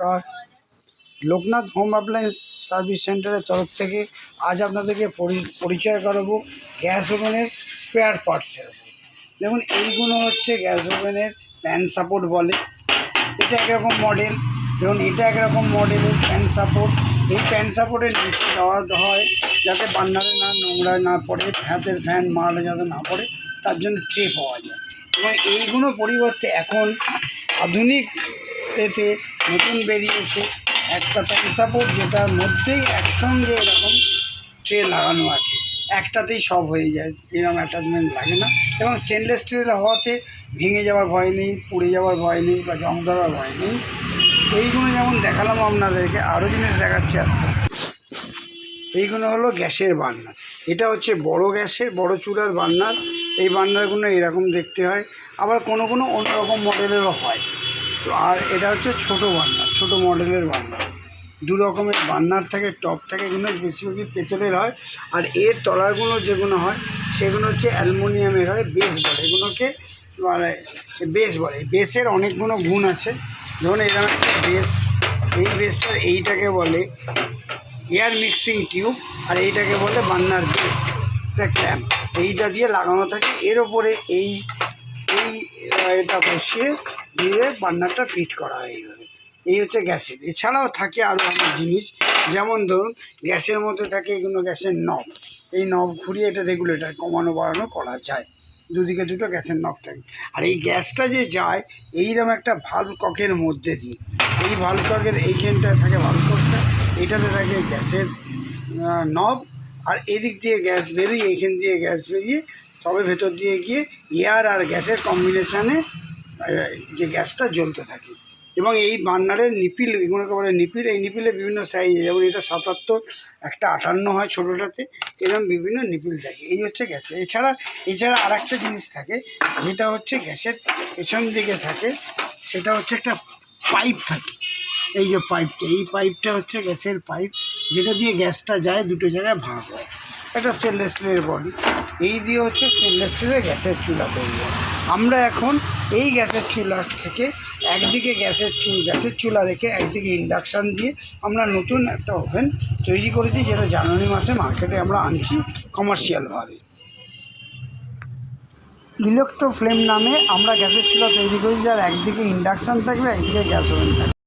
নমস্কার। Loknath home appliance service সেন্টারের তরফ থেকে আজ আপনাদেরকে পরি- পরিচয় করাবো গ্যাস ওভেনের স্পেয়ার পার্টসের দেখুন, এইগুলো হচ্ছে গ্যাস ওভেনের প্যান সাপোর্ট বলে। এটা একরকম মডেল। দেখুন, এটা একরকম মডেলের প্যান সাপোর্ট। এই প্যান সাপোর্টের নিচে দেওয়া হয় যাতে বান্নারে না নোংরা না পড়ে, হাতের ফ্যান মারলে যাতে না পড়ে, তার জন্য ট্রে পাওয়া যায়। এবং এইগুলো পরিবর্তে এখন আধুনিক এতে নতুন বেরিয়েছে। একটা প্যান সাপোর্ট যেটার মধ্যেই একসঙ্গে এরকম ট্রে লাগানো আছে। একটাতেই সব হয়ে যায় এরকম অ্যাটাচমেন্ট লাগে না। এবং স্টেনলেস স্টিল হওয়াতে ভেঙে যাওয়ার ভয় নেই, পুড়ে যাওয়ার ভয় নেই বা জং ধরার ভয় নেই। এইগুলো যেমন দেখালাম আপনাদেরকে আরও জিনিস দেখাচ্ছে আস্তে আস্তে। এইগুলো হলো গ্যাসের বার্নার এটা হচ্ছে বড় গ্যাসের, বড় চুলার বার্নার এই বার্নারগুলো এরকম দেখতে হয়। আবার কোনো কোনো অন্যরকম মডেলেরও হয়। তো আর এটা হচ্ছে ছোট বার্নার ছোট মডেলের বার্নার দু রকমের বার্নার থাকে, টপ থাকে, এগুলো বেশিরভাগই পেতলের হয়। আর এর তলাগুলো যেগুলো হয়, সেগুলো হচ্ছে অ্যালুমিনিয়ামের হয় বেস বলে। এগুলোকে মানে বেস বলে। বেসের অনেকগুলো গুণ আছে। ধরুন এরকম একটা বেস এই বেসটার এইটাকে বলে এয়ার মিক্সিং টিউব, আর এইটাকে বলে বান্নার বেস এটা ক্ল্যাম্প এইটা দিয়ে লাগানো থাকে। এর ওপরে এই এই এটা বসিয়ে দিয়ে বান্নারটা ফিট করা হয় এইভাবে। এই হচ্ছে গ্যাসের। এছাড়াও থাকে আরও অনেক জিনিস। যেমন ধরুন, গ্যাসের মধ্যে থাকে এগুলো গ্যাসের নব এই নব ঘুরিয়ে এটা রেগুলেটর কমানো বাড়ানো করা যায়। দুদিকে দুটো গ্যাসের নব থাকে। আর এই গ্যাসটা যে যায় এইরকম একটা ভাল্ব ককের মধ্যে দিয়ে। এই ভাল্ব ককের এইখানটায় থাকে ভাল্ব ককটা এটাতে থাকে গ্যাসের নব আর এদিক দিয়ে গ্যাস বেরিয়ে, এইখান দিয়ে গ্যাস বেরিয়ে, তবে ভেতর দিয়ে গিয়ে এয়ার আর গ্যাসের কম্বিনেশানে যে গ্যাসটা জ্বলতে থাকে। এবং এই বার্নারের নিপিল এগুলোকে বলে নিপিল, এই নিপিলে বিভিন্ন সাইজে যেমন এটা সাতাত্তর, একটা আটান্ন হয় ছোটোটাতে, এরকম বিভিন্ন নিপিল থাকে। এই হচ্ছে গ্যাসের এছাড়া এছাড়া আর একটা জিনিস থাকে, যেটা হচ্ছে গ্যাসের পেছন দিকে থাকে, সেটা হচ্ছে একটা পাইপ থাকে। এই যে পাইপটা, এই পাইপটা হচ্ছে গ্যাসের পাইপ, যেটা দিয়ে গ্যাসটা যায়, দুটো জায়গায় ভাগ হয়। একটা স্টেনলেস স্টিলের বডি এই দিয়ে হচ্ছে স্টেনলেস স্টিলের গ্যাসের চুলা তৈরি হয়। আমরা এখন এই গ্যাসের চুলা থেকে একদিকে গ্যাসের চুল, গ্যাসের চুলা রেখে একদিকে ইন্ডাকশান দিয়ে আমরা নতুন একটা ওভেন তৈরি করেছি, যেটা জানুয়ারি মাসে মার্কেটে আমরা আনছি কমার্শিয়ালভাবে ইলেকট্রো ফ্লেম নামে আমরা গ্যাসের চুলা তৈরি করি যার একদিকে ইন্ডাকশান থাকবে, একদিকে গ্যাস ওভেন থাকবে।